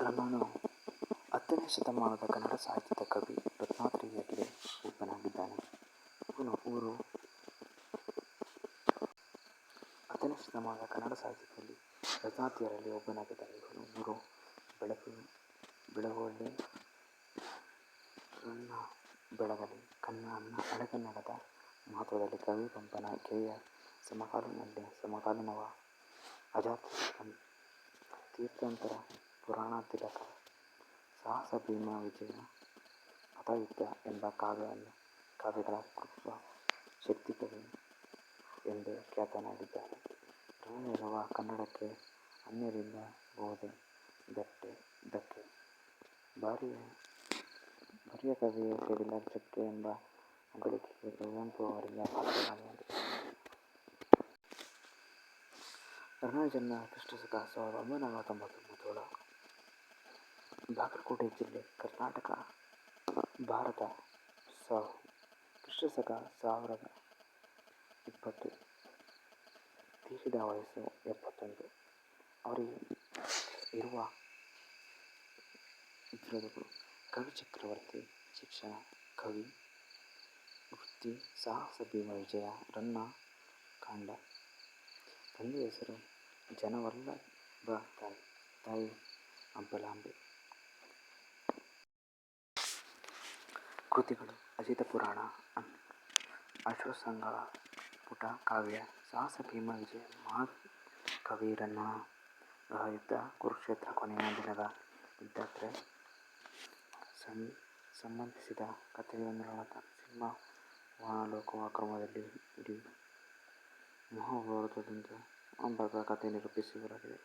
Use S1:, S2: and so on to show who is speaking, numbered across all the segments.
S1: ರನ್ನನು ಹತ್ತನೇ ಶತಮಾನದ ಕನ್ನಡ ಸಾಹಿತ್ಯದ ಕವಿ ರತ್ನಾಕರಿಯಲ್ಲಿ ಒಬ್ಬನಾಗಿದ್ದಾನೆ. ಇವನು ಊರು ಹತ್ತನೇ ಶತಮಾನದ ಕನ್ನಡ ಸಾಹಿತ್ಯದಲ್ಲಿ ರತ್ನಾತ್ರಿಯರಲ್ಲಿ ಒಬ್ಬನಾಗಿದ್ದಾನೆ. ಇವನು ಊರು ಬೆಳಕು ಬೆಳಗುವಲ್ಲಿ ಅನ್ನ ಬೆಳಗಲಿ, ಕನ್ನ ಅನ್ನ ಹಳೆಗನ್ನಡದ ಮಹತ್ವದಲ್ಲಿ ಕವಿ ಪಂಪನ ಗೆಳೆಯ ಸಮಕಾಲೀನಲ್ಲಿ ಸಮಕಾಲೀನವ, ಅಜಾತ ತೀರ್ಥಂಕರ ಪುರಾಣ ತಿಲಕ ಸಾಹಸ ಭೀಮ ವಿಜಯ ಪಥಯುದ್ಧ ಎಂಬ ಕಾವ್ಯವನ್ನು ಕಾವ್ಯಗಳ ಕೃಪ ಶಕ್ತಿಕವಿ ಎಂದೇ ಖ್ಯಾತನಾಗಿದ್ದಾರೆ. ರನ್ನನಿರುವ ಕನ್ನಡಕ್ಕೆ ಅನ್ಯರಿಂದ ಬೋಧೆ ದಟ್ಟೆ ದಕ್ಕೆ ಬಾರಿಯ ಬರಿಯ ಕವಿಯ ಸಿಡಿಲ ಚಕ್ಕೆ ಎಂಬ ಗಳಿಕೆಗೆ ಕುವೆಂಪು ಅವರಿಂದ ಪಾತ್ರನಾಗಿದ್ದಾನೆ ರಣಜನ್ನ ಜನ್ಮ ಕ್ರಿಸ್ತಶಕ ಸಾವಿರದ ಒಂಬೈನೂರ ತೊಂಬತ್ತೊಂಬತ್ತೇಳು ಬಾಗಲಕೋಟೆ ಜಿಲ್ಲೆ ಕರ್ನಾಟಕ, ಭಾರತ ಸ ಕ್ರಿಸ್ತಶಕ ಸಾವಿರದ ಇಪ್ಪತ್ತು ತೀರಿದ ವಯಸ್ಸು ಎಪ್ಪತ್ತೊಂದು. ಅವರಿಗೆ ಇರುವ ಬಿರುದುಗಳು ಕವಿ ಚಕ್ರವರ್ತಿ, ಶಿಕ್ಷಣ ಕವಿ, ವೃತ್ತಿ ಸಾಹಸ ಭೀಮ ವಿಜಯ, ರನ್ನ ಕಾಂಡ, ತಂದೆ ಹೆಸರು ಜನವಲ್ಲಭ ತಾಯಿ ತಾಯಿ ಅಬ್ಬಲಾಂಬೆ ಕೃತಿಗಳು, ಅಜಿತ ಪುರಾಣ ಅಶ್ವಸಂಗ ಪುಟ ಕಾವ್ಯ, ಸಾಹಸ, ಭೀಮ, ವಿಜಯ ಮಹಾಕವಿ ಯುದ್ಧ, ಕುರುಕ್ಷೇತ್ರ, ಕೊನೆಯ ದಿನದ ಯುದ್ಧತ್ರಯ ಸಂಬಂಧಿಸಿದ ಕಥೆಯೊಂದರೊಳಗ ಸಿಂಹ ವಾನಲೋಕವ ಕ್ರಮದಲ್ಲಿ ಇಡೀ ಮಹಾಭಾರತದಿಂದ ಬರೆದ ಕಥೆ ನಿರೂಪಿಸಲಾಗಿದೆ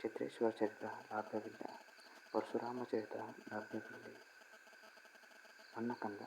S1: ಚಿತ್ರೇಶ್ವರ ಚರಿತ್ರ ಲಭ್ಯವಿಲ್ಲ ಪರಶುರಾಮ ಚರಿತ್ರ ಲಭ್ಯವಿಲ್ಲ பண்ண பண்ண